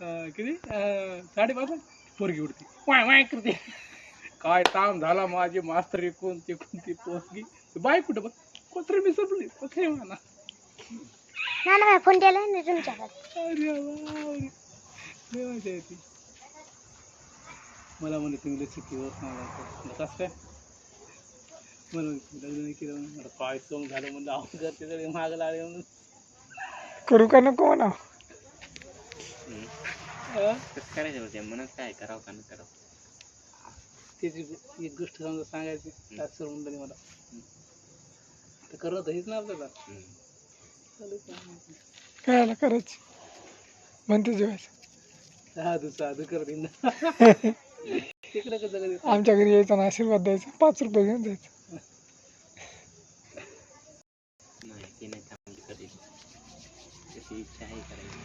किती पोरगी उडती वाय वाय करते काय ताम झाला माझी मास्तर एकूण ते कोणती बाय कुठं बघ कोत्र मी संपली कसं म्हणा ना ना फ़ोन केला ना तुमच्याकडे अरे येते मला म्हणे तुम्ही होत नाही कसं काय मला लग्न नाही केलं म्हणून काय सोंग झालं म्हणलं आऊन करते सगळे माग लागले म्हणून करू का नको म्हणा अं? कसं करायचं होते म्हणत काय करावं का न करावं? त्याची एक गोष्ट समजा सांगायची त्याच सर म्हणलं मला. तर करत हेच ना आपल्याला. हम्म. चालेल काय. कायला करायची म्हणते जेवायचं. साधू साधू करते ना. तिकडे कसं कधी? आमच्या घरी यायचं ना आशीर्वाद द्यायचा पाच रुपये घेऊन जायचं. नाही ते नाही चांगली करेल तशी इच्छा आहे करायची.